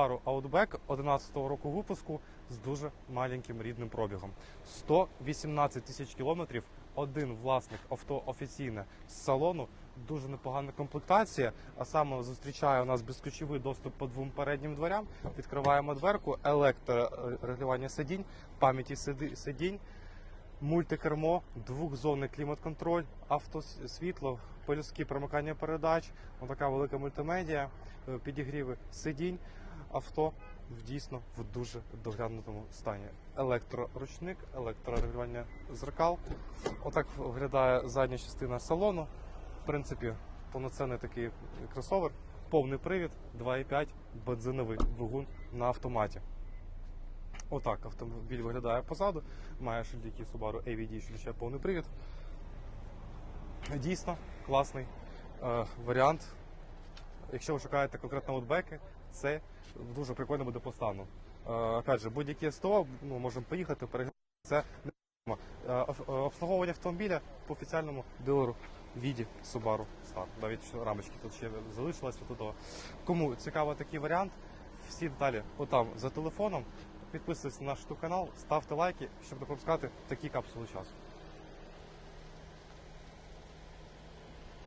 Subaru Outback 11 року випуску з дуже маленьким рідним пробігом. 118 тисяч кілометрів, один власник авто офіційне з салону, дуже непогана комплектація. А саме зустрічає у нас безключовий доступ по двом переднім дверям. Відкриваємо дверку, електрорегулювання сидінь, пам'яті сидінь. Мультикермо, двохзонний клімат-контроль, автосвітло, пелюстки примикання передач, така велика мультимедіа, е, підігріви сидінь, авто в- дійсно в дуже доглянутому стані. Електроручник, електрорегулювання зеркал. Отак виглядає задня частина салону. В принципі, повноцінний такий кросовер, повний привід, 2,5 бензиновий двигун на автоматі. Отак автомобіль виглядає позаду. Має шильдики Subaru AVD, що ще повний привід. Дійсно класний е, варіант. Якщо ви шукаєте конкретно аутбеки, це дуже прикольно буде по стану. Е, опять же, будь-яке СТО, ну, можемо поїхати, переглянути. Це не. Е, е, обслуговування автомобіля по офіціальному дилеру віді Subaru Star. Навіть рамочки тут ще залишилось того. Кому цікавий такий варіант, всі деталі отам за телефоном. Підписуйтесь на наш канал, ставте лайки, щоб не пропускати такі капсули часу.